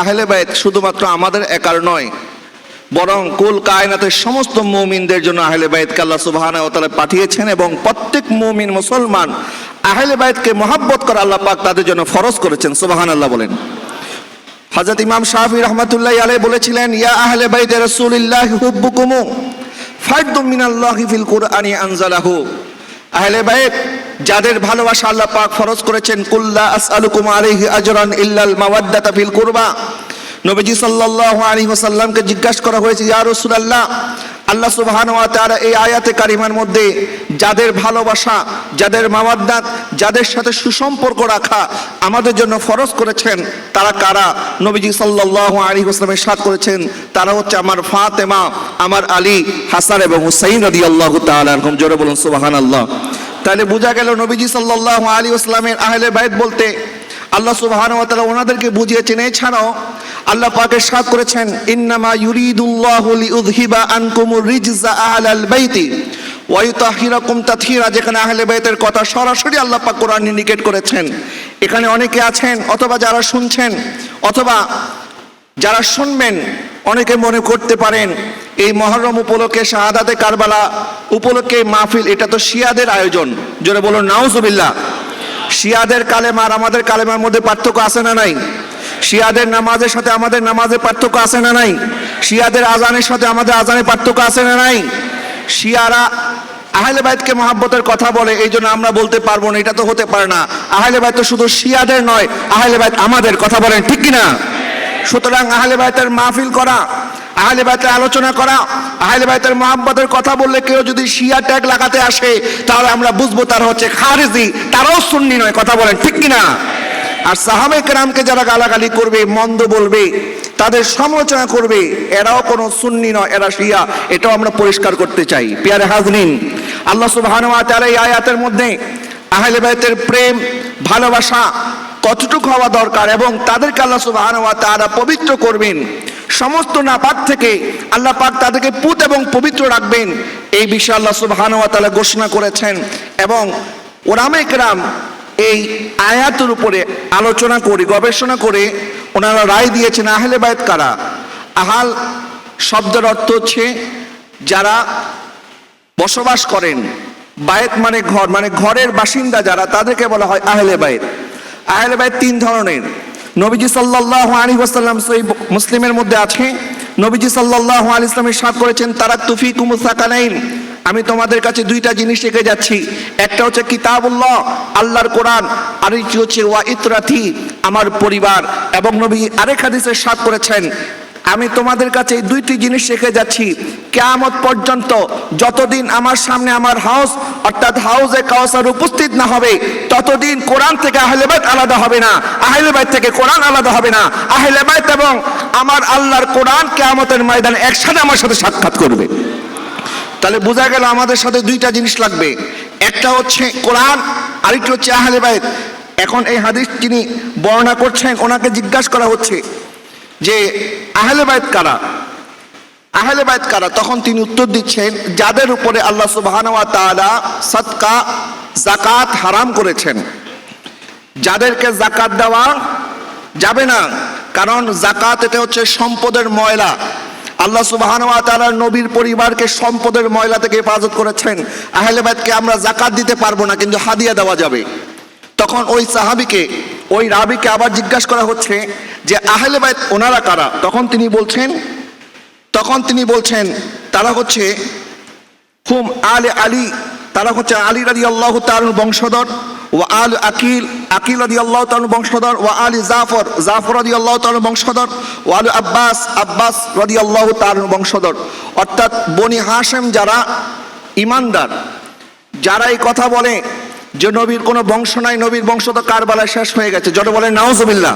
আহলে বাইত শুধুমাত্র আমাদের একার নয়, বরং কুল কায়নাতের সমস্ত মুমিনদের জন্য আহলে বাইতকে আল্লাহ সুবহানাহু ওয়া তাআলা পাঠিয়েছেন এবং প্রত্যেক মুমিন মুসলমান আহলে বাইতকে মহাব্বত করে আল্লাহ পাক তাদের জন্য ফরজ করেছেন, সুবহানাল্লাহ বলেন। হযরত ইমাম শাফি রহমাতুল্লাহ আলাইহি বলেছিলেন, ইয়া আহলে বাইতে রাসূলিল্লাহ হুব্বুকুম ফারদুম মিনাল্লাহি ফিল কুরআনি আনজালাহু। আহলে বাইত যাদের ভালোবাসা আল্লাহ পাক ফরজ করেছেন কুল্লা আসআলুকুম আলাইহি আজরান ইল্লাল মাওয়াদ্দাতা ফিল কুরবা। নবীজি সাল্লাল্লাহু আলাইহি ওয়াসাল্লামকে জিজ্ঞাসা করা হয়েছে, ইয়া রাসূলুল্লাহ, আল্লাহ সুবহানাহু ওয়া তাআলা এই আয়াতে কারিমার মধ্যে যাদের ভালোবাসা, যাদের মাওয়াদ্দাত, যাদের সাথে সুসম্পর্ক রাখা আমাদের জন্য ফরজ করেছেন, তারা কারা? নবীজি সাল্লাল্লাহু আলাইহি ওয়াসাল্লাম ইরশাদ করেছেন, তারা হচ্ছে আমার ফাতেমা, আমার আলী, হাসান এবং হুসাইন রাদিয়াল্লাহু তাআলা এরকম জোরে বলুন, সুবহানাল্লাহ। তাহলে বোঝা গেল নবীজি সাল্লাল্লাহু আলী ওয়াসাল্লামের আহলে বাইত বলতে আল্লাহ সুবহানাহু ওয়া তাআলা ওনাদেরকে বুঝিয়েছেন, এছাড়াও আল্লাহ পাক ইরশাদ করেছেন, ইন্নামা ইউরিদুল্লাহু লিউযহিবা আনকুমুর রিজসা আহলাল বাইতি ওয়া ইউতাহিরাকুম তাতহিরা, যেখানে আহলে বাইতের কথা সরাসরি আল্লাহ পাক কোরআনে নিকেট করেছেন। এখানে অনেকে আছেন, অথবা যারা শুনছেন, অথবা যারা শুনবেন, অনেকে মনে করতে পারেন এই মহরম উপলক্ষে শাহাদাতে কারবালা, উপলক্ষে মাহফিল, এটা তো শিয়াদের আয়োজন। জোরে বলুন, নাউজুবিল্লাহ। শিয়াদের কালেমা আর আমাদের কালেমার মধ্যে পার্থক্য আছে না নাই? শিয়াদের নামাজের সাথে আমাদের নামাজের পার্থক্য আছে না নাই? শিয়াদের আজানের সাথে আমাদের আজানের পার্থক্য আছে না নাই? শিয়ারা আহলে বাইতকে মহাব্বতের কথা বলে, এই জন্য আমরা বলতে পারব না, এটা তো হতে পারে না। আহলে বাইত তো শুধু শিয়াদের নয়, আহলে বাইত আমাদের কথা বলেন, ঠিক কি না সুতরাং আহলে বাইতের মাহফিল করা আহলে বাইতের আলোচনা করা, আহলে বাইতের মহাব্বতের কথা বললে কেউ যদি শিয়া ট্যাগ লাগাতে আসে, তাহলে আমরা বুঝব তারা হচ্ছে খারেজি, তারাও সুন্নি নয়, কথা বলেন, ঠিক কি না আর সাহাবে কেরামকে যারা গালাগালি করবে, মন্দ বলবে, তাদের সমালোচনা করবে, এরাও কোনো সুন্নি নয়, এরা শিয়া, এটাও আমরা পরিষ্কার করতে চাই। পিয়ারে হাজরিন, আল্লাহ তাআলা এই আয়াতের মধ্যে আহলে বাইতের প্রেম, ভালোবাসা কতটুকু হওয়া দরকার এবং তাদেরকে আল্লাহ সুবহানাহু ওয়া তাআলা পবিত্র করবেন। সমস্ত নাপাক থেকে আল্লাহ পাক তাদেরকে পুত এবং পবিত্র রাখবেন। এই বিষয়ে আল্লাহ সুবহানাহু ওয়া তাআলা ঘোষণা করেছেন এবং ওরামে কেরাম এই আয়াতের উপরে আলোচনা করে, গবেষণা করে ওনারা রায় দিয়েছেন, আহলে বায়ত কারা? আহাল শব্দের অর্থ হচ্ছে যারা বসবাস করেন বায়েত মানে ঘর মানে ঘরের বাসিন্দা যারা, তাদেরকে বলা হয় আহলে বায়েত আহলে বায়েত তিন ধরনের। নবীজি সাল্লাহ আলী ওসাল্লাম সই মুসলিমের মধ্যে আছে। নবীজি সাল্লাহ আলী ইসলামের সাপ করেছেন, তারা তুফি কুমুসাকানাইন আমি তোমাদের কাছে দুইটা জিনিস রেখে যাচ্ছি। একটা হচ্ছে কিতাবুল্লাহ, আল্লাহর কোরআন, আর একটি হচ্ছে ওয়া ইতরাথি আমার পরিবার। এবং নবী আরেক হাদিসের সাপ করেছেন আমি তোমাদের কাছে দুইটি জিনিস রেখে যাচ্ছি। কেয়ামত পর্যন্ত যতদিন আমার সামনে আমার হাউস, অর্থাৎ হাউসে কাউসার উপস্থিত না হবে, ততদিন কোরআন থেকে আহলে বাইত আলাদা হবে না। আহলে বাইত থেকে কোরআন আলাদা হবে না। আহলে বাইত এবং আমার আল্লাহর কোরআন কেয়ামতের ময়দানে একসাথে আমার সাথে সাক্ষাৎ করবে। তাহলে বোঝা গেল আমাদের সাথে দুইটা জিনিস লাগবে। একটা হচ্ছে কোরআন, আরেকটি হচ্ছে আহলে বাইত। এখন এই হাদিস যিনি বর্ণনা করছেন, ওনাকে জিজ্ঞাসা করা হচ্ছে যে আহলে বাইত কারা? আহলে বাইত কারা? তখন তিনি উত্তর দিচ্ছেন, যাদের উপরে আল্লাহ সুবহানাহু ওয়া তাআলা সদকা জাকাত হারাম করেছেন। যাদেরকে জাকাত দেওয়া যাবে না, কারণ জাকাত এটা হচ্ছে সম্পদের ময়লা। আল্লাহ সুবহানাহু ওয়া তাআলা নবীর পরিবারকে সম্পদের ময়লা থেকে হেফাজত করেছেন। আহলে বাইতকে আমরা জাকাত দিতে পারব না, কিন্তু হাদিয়া দেওয়া যাবে। তখন ওই সাহাবিকে ওই রাবিকে আবার জিজ্ঞাসা করা হচ্ছে যে, আহলে বাইত ওনারা কারা? তখন তিনি বলছেন, তখন তিনি বলছেন, তারা হচ্ছে হুম আলে আলী, তারা হচ্ছে আলী রাদি আল্লাহ তার বংশধর ও আল আকিল আকিল রাদি আল্লাহ তার বংশধর ও আলী জাফর জাফর রাদি আল্লাহ তার বংশধর ও আলু আব্বাস আব্বাস রাদি আল্লাহ তার বংশধর। অর্থাৎ বনি হাসেম যারা ইমানদার, যারা এই কথা বলে যে নবীর কোনো বংশ নাই, নবীর বংশ তো কারবালায় শেষ হয়ে গেছে। যত বলে নাউজুবিল্লাহ।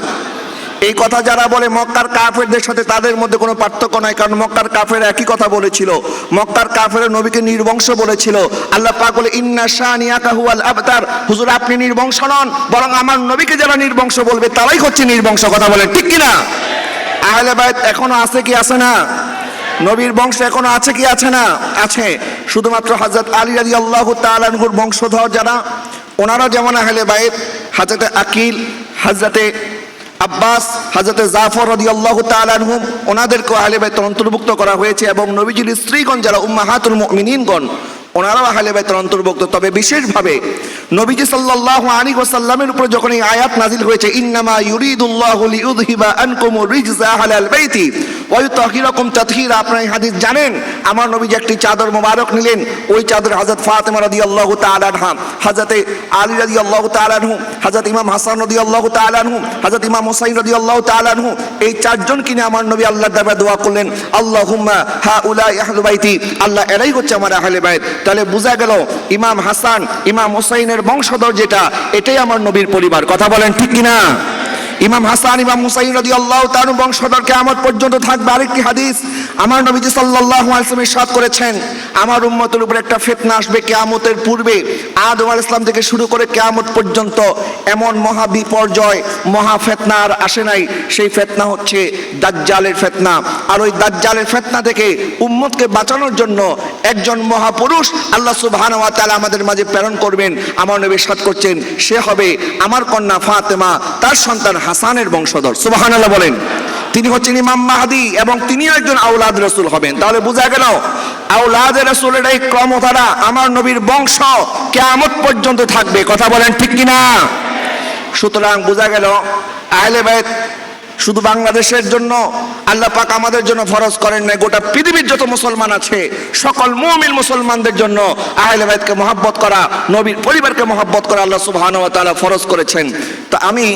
এই কথা যারা বলে মক্কার কাফেরদের সাথে তাদের মধ্যে কোনো পার্থক্য নাই, কারণ মক্কার কাফের একই কথা বলেছিল। মক্কার কাফের নবীকে নির্বংশ বলেছিল। আল্লাহ পাক বলে, ইন্না শানিয়াকা হুয়াল আবতার। হুজুর, আপনি নির্বংশ নন, বরং আমার নবীকে যারা নির্বংশ বলবে, তারাই হচ্ছে নির্বংশ। কথা বলে ঠিক কি না আহলে বাইত এখনও আছে কি, আছে না? নবীর বংশ এখনও আছে কি আছে না? আছে। শুধুমাত্র হযরত আলী রাদিয়াল্লাহু তাআলা আনহুর বংশধর যারা, ওনারা যেমন আহলে বাইত, হযরতে আকিল, হযরতে আব্বাস হাজরতে জাফর রদি আল্লাহ তালানহুম ওনাদেরকেও আহলে বাইতের অন্তর্ভুক্ত করা হয়েছে এবং নবীজির স্ত্রীগণ যারা উম্মাহাতুল মিনিনগণ ওনারাও আহলে বাইতের অন্তর্ভুক্ত। তবে বিশেষভাবে নবীজি সাল্লাল্লাহু আলাইহি ওয়াসাল্লামের উপর যখন এই আয়াত নাজিল হয়েছে, ইন্নামা ইউরিদুল্লাহু লিইউযহিবা আনকুম রিজসা আহলাল বাইতি ওয়া ইউতাহিরাকুম তাতহীরা, আপনারা এই হাদিস জানেন? আমার নবীজি একটি চাদর মোবারক নিলেন। ওই চাদর হযরত ফাতেমা রাদিয়াল্লাহু তাআলা আনহা, হযরতে আলী রাদিয়াল্লাহু তাআলা আনহু, হযরত ইমাম হাসান রাদিয়াল্লাহু তাআলা আনহু, হযরত ইমাম হুসাইন রাদিয়াল্লাহু তাআলা আনহু, এই চারজন কিনে আমার নবী আল্লাহর দরবারে দোয়া করলেন। আল্লাহুম্মা হাউলাই আহলু বাইতি, আল্লাহ এরাই হচ্ছে আমার আহলে বাইত। তাহলে বোঝা গেল, ইমাম হাসান, ইমাম হুসাইনের বংশধর যেটা, এটাই আমার নবীর পরিবার। কথা বলেন ঠিক কিনা? ইমাম হাসান ইমাম হুসাইন রদি আল্লাহ তার বংশধর কেয়ামত পর্যন্ত থাকবে। আরেকটি হাদিস আমার নবীজি সাল্লাল্লাহু আলাইহি ওয়াসাল্লাম ইরশাদ করেছেন, আমার উম্মতের উপর একটা ফিতনা আসবে কেয়ামতের পূর্বে। আদম আলাইহিস সালাম থেকে শুরু করে কেয়ামত পর্যন্ত এমন মহা বিপর্যয়, মহা ফিতনা আর আসে নাই। সেই ফিতনা হচ্ছে দাজ্জালের ফিতনা। আর ওই দাজ্জালের ফিতনা থেকে উম্মতকে বাঁচানোর জন্য একজন মহাপুরুষ আল্লাহ সুবহানাহু ওয়া তাআলা আমাদের মাঝে প্রেরণ করবেন। আমার নবী সাদ করছেন, সে হবে আমার কন্যা ফাতেমা, তার সন্তান হাসানের বংশধর। সুবহানাল্লাহ বলেন। তিনি হচ্ছেন ইমাম মাহাদি এবং তিনিও একজন আউলাদ রসুল হবেন। তাহলে বোঝা গেল আউলাদ রসুলের এই ক্রমধারা আমার নবীর বংশ কেয়ামত পর্যন্ত থাকবে। কথা বলেন ঠিক কিনা? সুতরাং বোঝা গেল, আহলে বাইত শুধু বাংলাদেশের জন্য আল্লাহ পাক আমাদের জন্য ফরজ করেন না গোটা পৃথিবীর যত মুসলমান আছে, সকল মুমিন মুসলমানদের জন্য আহলে বাইতকে মহাব্বত করা, নবীর পরিবারকে মহাব্বত করা আল্লাহ সুবহানাহু ওয়া তাআলা ফরজ করেছেন। তো আমি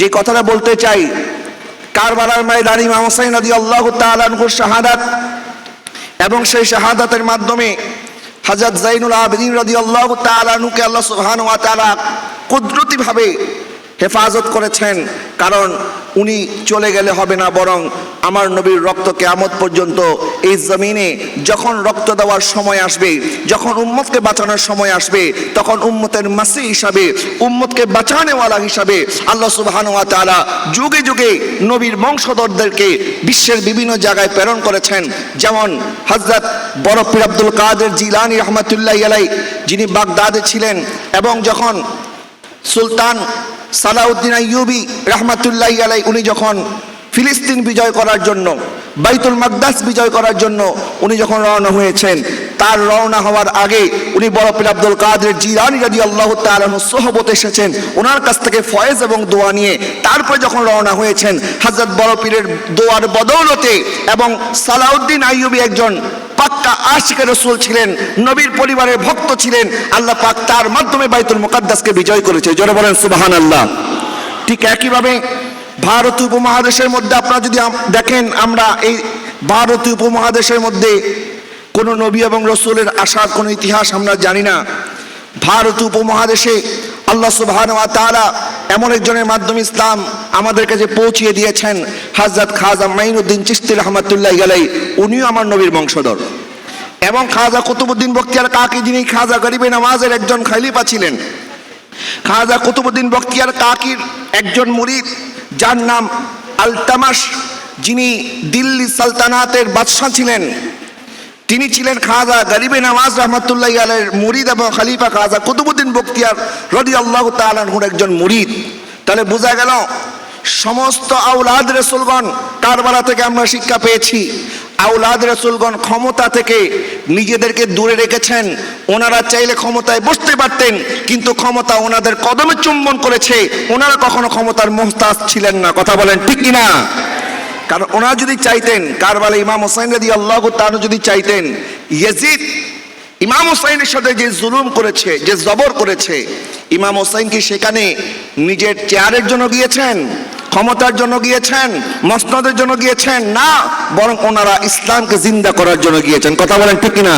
যে কথাটা বলতে চাই কারবালার ময়দান ইমাম হোসাইন রাদিয়াল্লাহু আল্লাহ আনহুর শাহাদাত এবং সেই শাহাদাতের মাধ্যমে হাজার জাইনুল আবদিন রাজি আল্লাহ তালানুকে আল্লাহ সুহান ওয়া তালা কুদরতিভাবে হেফাজত করেছেন, কারণ উনি চলে গেলে হবে না, বরং আমার নবীর রক্ত কেয়ামত পর্যন্ত এই জমিনে যখন রক্ত দেওয়ার সময় আসবে, যখন উম্মতকে বাঁচানোর সময় আসবে, তখন উম্মতের মাসি হিসাবে, উম্মতকে বাঁচানেওয়ালা হিসাবে আল্লাহ সুবহানাহু ওয়া তাআলা যুগে যুগে নবীর বংশধরদেরকে বিশ্বের বিভিন্ন জায়গায় প্রেরণ করেছেন। যেমন হজরত বড় পীর আব্দুল কাদের জিলানী রহমাতুল্লাহ আলাই যিনি বাগদাদে ছিলেন এবং যখন সুলতান সালাউদ্দিন আইয়ুবি রহমাতুল্লাহ আলাই উনি যখন ফিলিস্তিন বিজয় করার জন্য, বাইতুল মাকদাস বিজয় করার জন্য উনি যখন রওনা হয়েছেন, তার রওনা হওয়ার আগে উনি বড় পীর আব্দুল কাদের জিলানি রাজি আল্লাহ তালন সোহবত এসেছেন। ওনার কাছ থেকে ফয়েজ এবং দোয়া নিয়ে তারপরে যখন রওনা হয়েছেন হাজরত বড় পীরের দোয়ার বদৌলতে এবং সালাউদ্দিন আইয়ুবি একজন পাক্কা আশিকের রসুল ছিলেন, নবীর পরিবারের ভক্ত ছিলেন, আল্লাহ পাক তার মাধ্যমে বাইতুল মুকাদ্দাসকে বিজয় করেছে। জোরে বলেন সুবাহান আল্লাহ ঠিক একইভাবে ভারতীয় উপমহাদেশের মধ্যে আপনারা যদি দেখেন, আমরা এই ভারতীয় উপমহাদেশের মধ্যে কোনো নবী এবং রসুলের আসার কোনো ইতিহাস আমরা জানি না। ভারতীয় উপমহাদেশে আল্লাহ সুবহানাহু ওয়া তাআলা এমন একজনের মাধ্যমে ইসলাম আমাদের কাছে পৌঁছিয়ে দিয়েছেন হযরত খাজা মাইনুদ্দিন চিশতি রহমাতুল্লাহ আলাই উনিও আমার নবীর বংশধর। এবং খাজা কুতুবুদ্দিন বক্তিয়ার কাকি যিনি খাজা গরিবে নামাজের একজন খলিফা ছিলেন। খাজা কুতুবুদ্দিন বখতিয়ার কাকির একজন মুরিদ, যার নাম আলতামাস যিনি দিল্লি সালতানাতের বাদশাহ ছিলেন। তিনি ছিলেন খাজা গরিবে নওয়াজ রহমতুল্লাহ আলের মুরিদ এবং খালিফা খাজা কুতুবুদ্দিন বক্তিয়ার রদি আল্লাহ তালাহুর একজন মুরিদ। তাহলে বোঝা গেল, সমস্ত আউলাদ রসুলগণ কারবালা থেকে আমরা শিক্ষা পেয়েছি। আউলাদ রসুলগণ ক্ষমতা থেকে নিজেদেরকে দূরে রেখেছেন। ওনারা চাইলে ক্ষমতায় বসতে পারতেন, কিন্তু ক্ষমতা ওনাদের কদমে চুম্বন করেছে। ওনারা কখনো ক্ষমতার মোহতাজ ছিলেন না। কথা বলেন ঠিক কিনা? কারণ ওনারা যদি চাইতেন, কারবালা ইমাম হোসাইন রাজি আল্লাহ তানু যদি চাইতেন, ইয়াজিদ, ইমাম হোসাইনের সাথে যে জুলুম করেছে, যে জবর করেছে, ইমাম হোসাইন কি সেখানে নিজের চেয়ারের জন্য গিয়েছেন, ক্ষমতার জন্য গিয়েছেন, মসনদের জন্য গিয়েছেন? না, বরং ওনারা ইসলামকে জিন্দা করার জন্য গিয়েছেন। কথা বলেন ঠিক না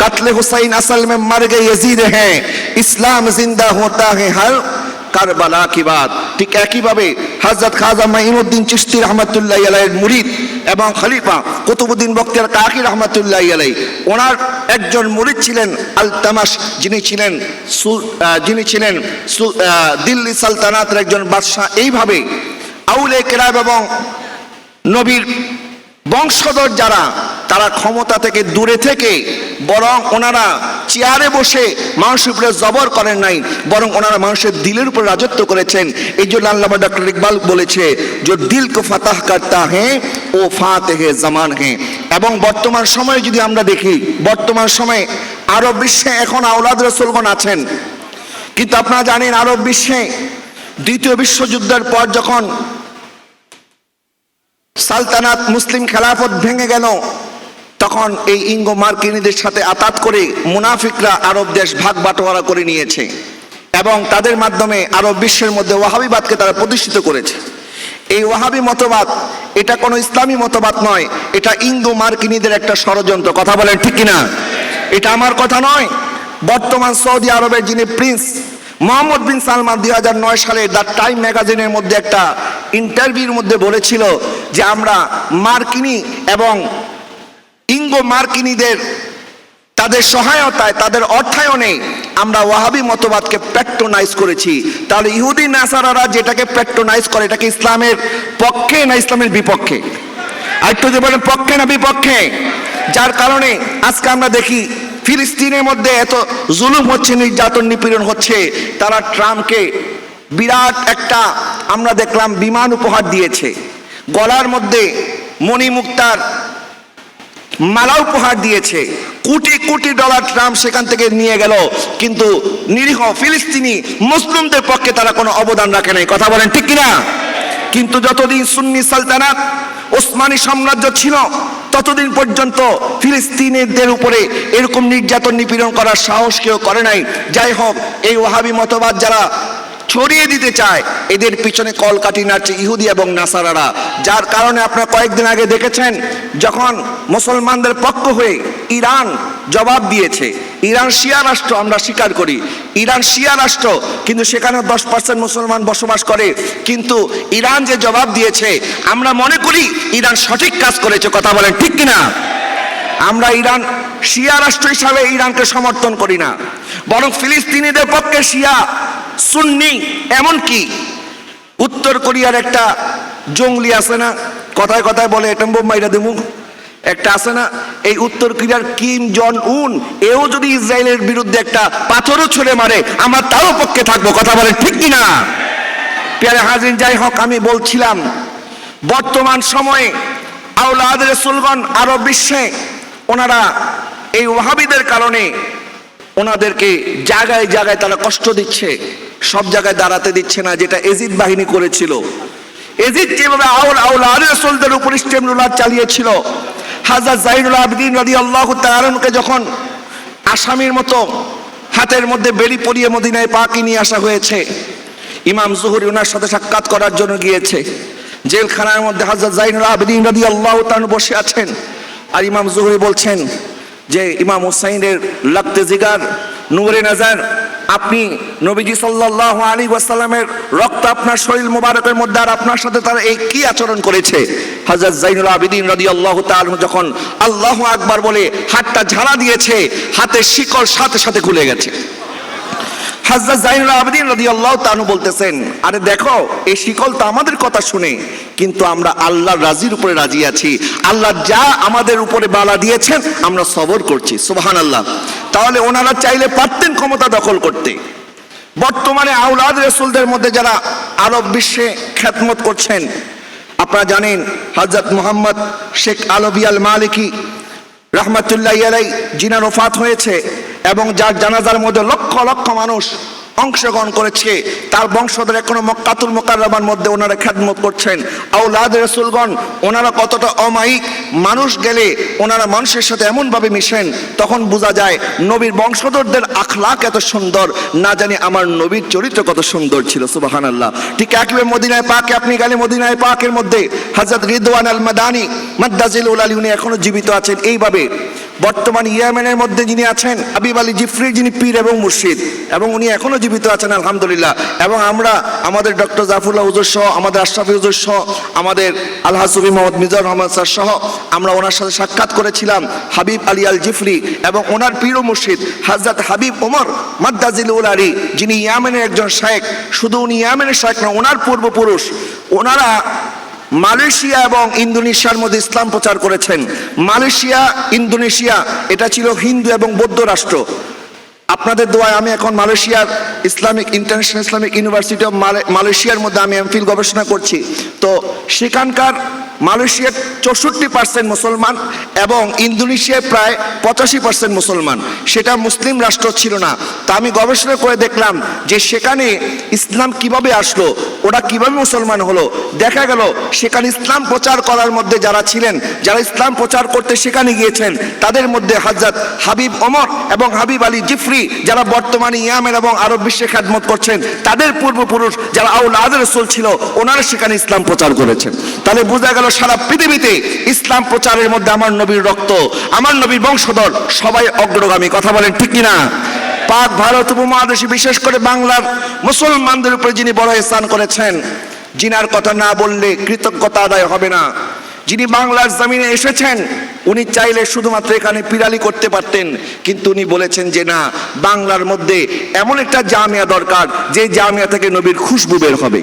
কাতলে হুসাইন আসাল মে মার গে, ইয়াজিদ হ্যাঁ ইসলাম জিন্দা হতা হ্যাঁ হাল কারবালা কি বাত? ঠিক একইভাবে হযরত খাজা মাইনুদ্দিন চিশতি রহমাতুল্লাহ আলাইয়ের মুরিদ এবং খলিফা কুতুবুদ্দিন বখতিয়ার কাকি রহমাতুল্লাহ আলাই ওনার একজন মুরিদ ছিলেন আল তামাস যিনি ছিলেন যিনি ছিলেন দিল্লি সালতানাতের একজন বাদশাহ। এইভাবে আউলে কেরাব এবং নবীর বংশধর যারা, তারা ক্ষমতা থেকে দূরে থেকে বরং ওনারা চেয়ারে বসে মানুষের উপরে জবর করেন নাই, বরং ওনারা মানুষের দিলের উপর রাজত্ব করেছেন। এই জন্য আল্লাহ ডক্টর ইকবাল বলেছে, যে দিল কো ফাতাহ করতা হ্যাঁ ও ফাতে হে জামান হ্যাঁ এবং বর্তমান সময়ে যদি আমরা দেখি, বর্তমান সময়ে আরব বিশ্বে এখন আওলাদ রসুলগণ আছেন। কিন্তু আপনারা জানেন, আরব বিশ্বে দ্বিতীয় বিশ্বযুদ্ধের পর যখন সালতানাত মুসলিম খেলাফত ভেঙে গেল। তখন এই ইঙ্গো মার্কিনীদের সাথে আতাত করে মুনাফিকরা আরব দেশ ভাগ বাটোয়ারা করে নিয়েছে এবং তাদের মাধ্যমে আরব বিশ্বের মধ্যে ওয়াহাবিবাদকে তারা প্রতিষ্ঠিত করেছে। এই ওয়াহাবি মতবাদ, এটা কোনো ইসলামী মতবাদ নয়, এটা ইঙ্গো মার্কিনীদের একটা ষড়যন্ত্র। কথা বলেন ঠিক কিনা? এটা আমার কথা নয়। বর্তমান সৌদি আরবের যিনি প্রিন্স মোহাম্মদ বিন সালমান দু হাজার নয় সালে দ্য টাইম ম্যাগাজিনের মধ্যে একটা ইন্টারভিউর মধ্যে বলেছিল যে আমরা মার্কিনি এবং ইঙ্গো মার্কিনীদের তাদের সহায়তায়, তাদের অর্থায়নে আমরা ওয়াহাবি মতবাদকে প্যাট্রোনাইজ করেছি। তাহলে ইহুদি নাসারারা যেটাকে প্যাট্রোনাইজ করে, এটাকে ইসলামের পক্ষে না ইসলামের বিপক্ষে? আর একটু যে বলেন পক্ষে না বিপক্ষে? যার কারণে আজকে আমরা দেখি ফিলিস্তিনের মধ্যে এত জুলুম হচ্ছে, নির্যাতন, নিপীড়ন হচ্ছে, তারা ট্রাম্পকে বিরাট একটা, আমরা দেখলাম, বিমান উপহার দিয়েছে। গলার মধ্যে মণিমুক্তার মালা উপহার দিয়েছে। কোটি কোটি ডলার ট্রাম্প সেখান থেকে নিয়ে গেল, কিন্তু নিরীহ ফিলিস্তিনি মুসলিমদের পক্ষে তারা কোনো অবদান রাখে নাই। কথা বলেন ঠিক কিনা? কিন্তু যতদিন সুন্নি সালতানাত ওসমানী সাম্রাজ্য ছিল, ততদিন পর্যন্ত ফিলিস্তিনিদের উপরে এরকম নির্যাতন নিপীড়ন করার সাহস কেউ করে নাই। যাই হোক, এই ওহাবি মতবাদ যারা ছড়িয়ে দিতে চায়, এদের পিছনে কলকাটি নাচছে ইহুদি এবং নাসারারা। যার কারণে আপনারা কয়েকদিন আগে দেখেছেন, যখন মুসলমানদের পক্ষ হয়ে ইরান জবাব দিয়েছে। ইরান শিয়া রাষ্ট্র আমরা স্বীকার করি। ইরান শিয়া রাষ্ট্র, কিন্তু সেখানে দশ পার্সেন্ট মুসলমান বসবাস করে। কিন্তু ইরান যে জবাব দিয়েছে, আমরা মনে করি ইরান সঠিক কাজ করেছে, কথা বলেন ঠিক কিনা? আমরা ইরান শিয়া রাষ্ট্র হিসাবে ইরানকে সমর্থন করি না। বরং ফিলিস্তিনিদের পক্ষে শিয়া, সুন্নি, এমনকি উত্তর কোরিয়ার একটা জঙ্গলি আছে না, কথায় কথায় বলে এটা বোম্বাইরা দেবু একটা আছে না, এই উত্তর কোরিয়ার কিম জন উন এও যদি ইসরায়েলের বিরুদ্ধে একটা পাথরও ছুড়ে মারে, আমার তারও পক্ষে থাকব, কথা বলে ঠিক কিনা পেয়ারে হাজির যাই হোক, আমি বলছিলাম, বর্তমান সময়ে আউলাদ রসুলগণ আরব বিশ্বে ওনারা এই ওয়াহাবিদের কারণে ওনাদেরকে জায়গায় জায়গায় তারা কষ্ট দিচ্ছে, সব জায়গায় দাঁড়াতে দিচ্ছে না, যেটা এজিদ বাহিনী করেছিল। এজিদ যেভাবে আউল আউল আলী রসুলদের উপর ইস্টেমরুল্লাহ চালিয়েছিল হাজার জাহিরুল আবদিন রাদি আল্লাহ তালকে যখন আসামির মতো হাতের মধ্যে বেরি পরিয়ে মদিনায় পাকি নিয়ে আসা হয়েছে, ইমাম জুহুরি ওনার সাথে সাক্ষাৎ করার জন্য গিয়েছে, জেলখানার মধ্যে হাজার জাইনুল আবদিন রাদি আল্লাহ তান বসে আছেন আর ইমাম জুহুরি বলছেন যে ইমাম হুসাইনের লাগতে জিগার নূরে নাজার আপনি নবীজি সাল্লাহ আলী ওয়াসাল্লামের রক্ত আপনার শরীর মোবারকের মধ্যে আর আপনার সাথে তারা এই কি আচরণ করেছে? হযরত জাইনুল আবিদিন রাদিয়াল্লাহু তাআলা যখন আল্লাহ আকবার বলে হাতটা ঝাড়া দিয়েছে, হাতের শিকল সাথে সাথে খুলে গেছে। হাজরত জাইনুল আবেদিন রাদিয়াল্লাহু তাআলা বলতেছেন, আরে দেখো, এই শিকল তো আমাদের কথা শুনে, কিন্তু আমরা আল্লাহর রাজির উপরে রাজি আছি। আল্লাহ যা আমাদের উপরে বালা দিয়েছেন, আমরা সবর করছি। সুবহানাল্লাহ। তাহলে ওনারা চাইলে পারতেন ক্ষমতা দখল করতে। বর্তমানে আউলাদ রসুলদের মধ্যে যারা আরব বিশ্বে খ্যাতমত করছেন, আপনারা জানেন হজরত মোহাম্মদ শেখ আলবি আল মালিকি রহমতুল্লাহ আলাই জিনার ওফাত হয়েছে। এবং যার জানাজার মধ্যে লক্ষ লক্ষ মানুষ অংশগ্রহণ করেছে, তার বংশধর এখনও মক্কাতুল মোকাররমার মধ্যে ওনারা খ্যাতমত করছেন। আউলাদ রসুলগণ, ওনারা কতটা অমায়িক, মানুষ গেলে ওনারা মানুষের সাথে এমনভাবে মিশেন, তখন বোঝা যায় নবীর বংশধরদের আখলাক এত সুন্দর, না জানি আমার নবীর চরিত্র কত সুন্দর ছিল সুবাহান আল্লাহ ঠিক একইভাবে মদিনায় পাকে, আপনি গেলে মদিনায় পাকের মধ্যে হজরত রিদওয়ান আল মাদানি মাদ্দাজিল আলী উনি এখনও জীবিত আছেন, এইভাবে বর্তমান ইয়ামেনের মধ্যে যিনি আছেন আবিব আলী জিফরি, যিনি পীর এবং মুর্শিদ, এবং উনি এখনও জীবিত আছেন, আলহামদুলিল্লাহ। এবং আমরা, আমাদের ডক্টর জাফরুল্লাহ হুজুর সহ, আমাদের আশরাফি হুজুর সহ, আমাদের আল্লাহ সুবি মোহাম্মদ মিজানুর রহমান স্যার সহ, আমরা ওনার সাথে সাক্ষাৎ করেছিলাম, হাবিব আলী আল জিফরি এবং ওনার পীর ও মুর্শিদ হাজরত হাবিব ওমর মাদ্দাজিল আলী যিনি ইয়ামেনের একজন শায়েক শুধু উনি ইয়ামেনের শায়েক না, ওনার পূর্বপুরুষ, ওনারা মালয়েশিয়া এবং ইন্দোনেশিয়ার মধ্যে ইসলাম প্রচার করেছেন। মালয়েশিয়া, ইন্দোনেশিয়া, এটা ছিল হিন্দু এবং বৌদ্ধ রাষ্ট্র। আপনাদের দোয়ায় আমি এখন মালয়েশিয়ার Islamic, International Islamic University of মালয়েশিয়ার মধ্যে আমি এমফিল গবেষণা করছি। তো সেখানকার মালয়েশিয়ার চৌষট্টি পার্সেন্ট মুসলমান এবং ইন্দোনেশিয়ায় প্রায় পঁচাশি পার্সেন্ট মুসলমান। সেটা মুসলিম রাষ্ট্র ছিল না। তা আমি গবেষণা করে দেখলাম যে সেখানে ইসলাম কীভাবে আসলো, ওরা কীভাবে মুসলমান হলো। দেখা গেল, সেখানে ইসলাম প্রচার করার মধ্যে যারা ছিলেন, যারা ইসলাম প্রচার করতে সেখানে গিয়েছেন, তাদের মধ্যে হাজরত হাবিব ওমর এবং হাবিব আলী জিফরি, যারা বর্তমানে ইয়ামের এবং আরব বিশ্বে খ্যাদমত করছেন, তাদের পূর্বপুরুষ যারা আউল আদের রসুল ছিল, ওনারা সেখানে ইসলাম প্রচার করেছেন। তাহলে বোঝা গেল সারা পৃথিবীতে ইসলাম প্রচারের মধ্যে আমার নবীর রক্ত, আমার নবীর বংশধর সবাই অগ্রগামী। কথা বলেন ঠিক কিনা? পাক ভারত উপমহাদেশে বিশেষ করে বাংলার মুসলমানদের উপরে যিনি বড় স্থান করেছেন, জিনার কথা না বললে কৃতজ্ঞতা আদায় হবে না। যিনি বাংলার জমিনে এসেছেন, উনি চাইলে শুধুমাত্র এখানে পিরালি করতে পারতেন, কিন্তু উনি বলেছেন যে না, বাংলার মধ্যে এমন একটা জামিয়া দরকার, যে জামিয়া থেকে নবীর খুশবু বের হবে।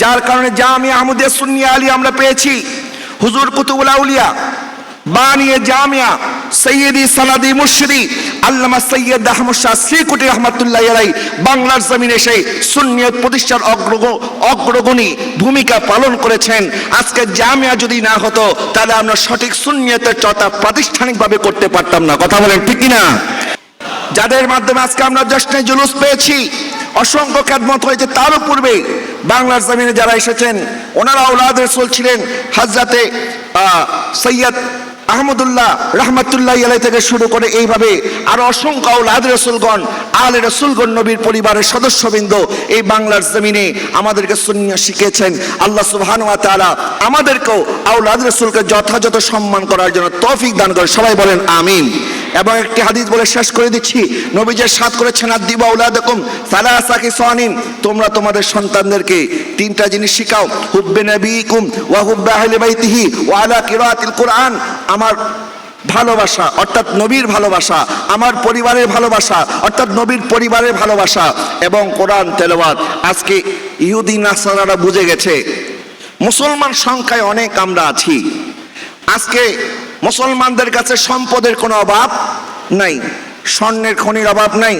যার কারণে জামিয়া আহমদিয়া সুন্নিয়া আলী আমরা পেয়েছি। হুজুর কুতুবুল আউলিয়া বানিয়ে জামিয়া, সৈয়দি সানাদি মুর্শিদি, আল্লামা সৈয়দ আহমদ শাহ শ্রীকুটি রহমতুল্লাহ আলাই বাংলার জমিনে এসে সুন্নিয়ত প্রতিষ্ঠার অগ্রগ, অগ্রগণী ভূমিকা পালন করেছেন। আজকে জামিয়া যদি না হতো, তাহলে আমরা সঠিক সুন্নিয়তের চর্চা প্রাতিষ্ঠানিকভাবে করতে পারতাম না। কথা বলেন ঠিক কিনা? যাদের মাধ্যমে আজকে আমরা জশ্নে জুলুস পেয়েছি, অসংখ্য খ্যাতমত হয়েছে, তারও পূর্বে বাংলার জমিনে যারা এসেছেন, ওনারা ওলাদ রসুল ছিলেন হাজরাতে সৈয়দ আহমদুল্লাহ রহমতুল্লাহ আলাই থেকে শুরু করে এইভাবে আরও অসংখ্য আউলাদ রসুলগণ, আল রসুলগণ, নবীর পরিবারের সদস্যবৃন্দ এই বাংলার জমিনে আমাদেরকে শূন্য শিখিয়েছেন। আল্লাহ সুবহান ওয়া তাআলা আমাদেরকেও আউলাদ রসুলকে যথাযথ সম্মান করার জন্য তৌফিক দান করে সবাই বলেন, আমিন। এবং একটি হাদিস বলে শেষ করে দিচ্ছি। নবীজের সাথ করেছেন আদিবা উলাদাকুম সালাসাকি সানিন তোমরা তোমাদের সন্তানদেরকে তিনটা জিনিস শিখাও। হুব্বে নবীকুম ওয়া হুব্বে আহলে বাইতিহি ওয়া আলা কিরাআতিল কুরআন। আমার ভালোবাসা, অর্থাৎ নবীর ভালোবাসা, আমার পরিবারের ভালোবাসা, অর্থাৎ নবীর পরিবারের ভালোবাসা এবং কোরআন তেলাওয়াত। আজকে ইহুদি নাসারারা বুঝে গেছে, মুসলমান সংখ্যায় অনেক আমরা আছি। আজকে মুসলমানদের কাছে সম্পদের কোনো অভাব নাই, স্বর্ণের খনির অভাব নাই,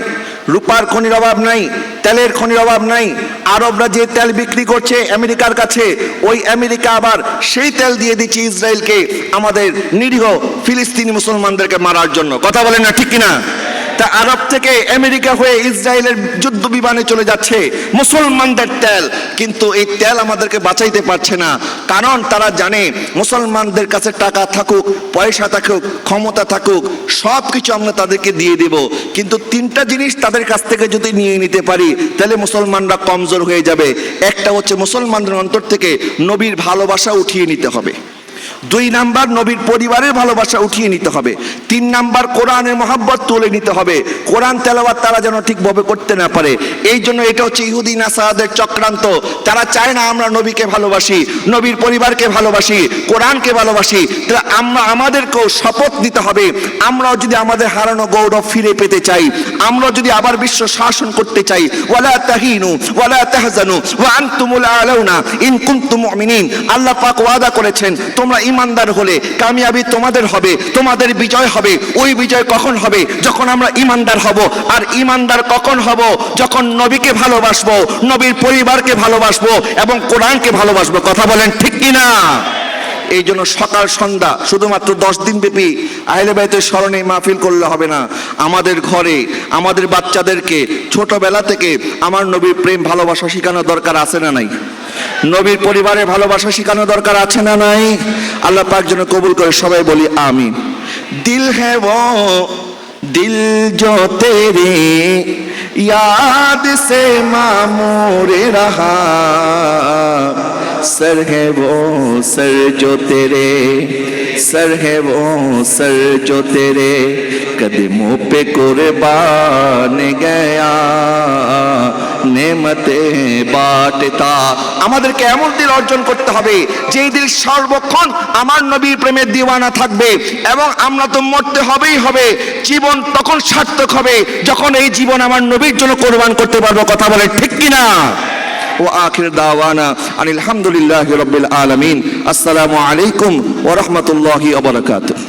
রূপার খনির অভাব নাই, তেলের খনির অভাব নাই। আরবরা যে তেল বিক্রি করছে আমেরিকার কাছে, ওই আমেরিকা আবার সেই তেল দিয়ে দিচ্ছে ইসরায়েলকে, আমাদের নিরীহ ফিলিস্তিনি মুসলমানদেরকে মারার জন্য। কথা বলেন না ঠিক কিনা? তা আরব থেকে আমেরিকা হয়ে ইসরায়েলের যুদ্ধ বিমানে চলে যাচ্ছে মুসলমানদের তেল। কিন্তু এই তেল আমাদেরকে বাঁচাইতে পারছে না। কারণ তারা জানে মুসলমানদের কাছে টাকা থাকুক, পয়সা থাকুক, ক্ষমতা থাকুক সব কিছু আমরা তাদেরকে দিয়ে দেব। কিন্তু তিনটা জিনিস তাদের কাছ থেকে যদি নিয়ে নিতে পারি, তাহলে মুসলমানরা কমজোর হয়ে যাবে। একটা হচ্ছে মুসলমানদের অন্তর থেকে নবীর ভালোবাসা উঠিয়ে নিতে হবে। দুই নাম্বার নবীর পরিবারের ভালোবাসা উঠিয়ে নিতে হবে। তিন নাম্বার কোরআনের মহাব্বত তুলে নিতে হবে। কোরআন তেলাওয়াত তারা যেন ঠিকভাবে করতে না পারে। এই জন্য এটা হচ্ছে ইহুদি নাসাদের চক্রান্ত। তারা চায় না আমরা নবীকে ভালোবাসি, নবীর পরিবারকে ভালোবাসি, কোরআনকে ভালোবাসি। তাহলে আমরা আমাদেরকেও শপথ নিতে হবে। আমরাও যদি আমাদের হারানো গৌরব ফিরে পেতে চাই, আমরাও যদি আবার বিশ্ব শাসন করতে চাই, ওয়ালা তাহিনু, ওয়ালা তাহজানু, ওয়া আনতুমুল আলাউনা, ইন কুনতুম মুমিনিন। আল্লাহ পাক ওয়াদা করেছেন, তোমরা ইমানদার হলে কামিয়াবি তোমাদের হবে, তোমাদের বিজয় হবে। ওই বিজয় কখন হবে? যখন আমরা ইমানদার হব। আর ইমানদার কখন হব? যখন নবীকে ভালোবাসবো, নবীর পরিবারকে ভালোবাসবো এবং কোরআনকে ভালোবাসবো। কথা বলেন ঠিক কি না এই জন্য সকাল সন্ধ্যা শুধুমাত্র দশ দিন ব্যাপী আহলে বাইতের স্মরণে মাহফিল করলে হবে না আমাদের ঘরে আমাদের বাচ্চাদেরকে ছোটবেলা থেকে আমার নবীর প্রেম ভালোবাসা শেখানো দরকার আছে না নাই নবীর পরিবারের ভালোবাসা শেখানো দরকার আছে না নাই আল্লাহ পাক যেন কবুল করে সবাই বলি আমি দিল হ্যাঁ ও দিল जो तेरे याद से मामूरे रहा सर है वो सर जो तेरे सर है वो सर जो तेरे कदमों पे कुर्बान गया নেমতে বাটতা আমাদেরকে এমন দিল অর্জন করতে হবে যেই দিল সর্বক্ষণ আমার নবীর প্রেমের দিওয়ানা থাকবে এবং আমরা তো মরতে হবেই হবে জীবন তখন সার্থক হবে যখন এই জীবন আমার নবীর জন্য কোরবান করতে পারবো কথা বলে ঠিক কিনা ও আখির দাওয়ানা আনিল হামদুলিল্লাহি রাব্বিল আলমিন। আসসালামু আলাইকুম ওরহমতুল্লাহি বারাকাতুহু।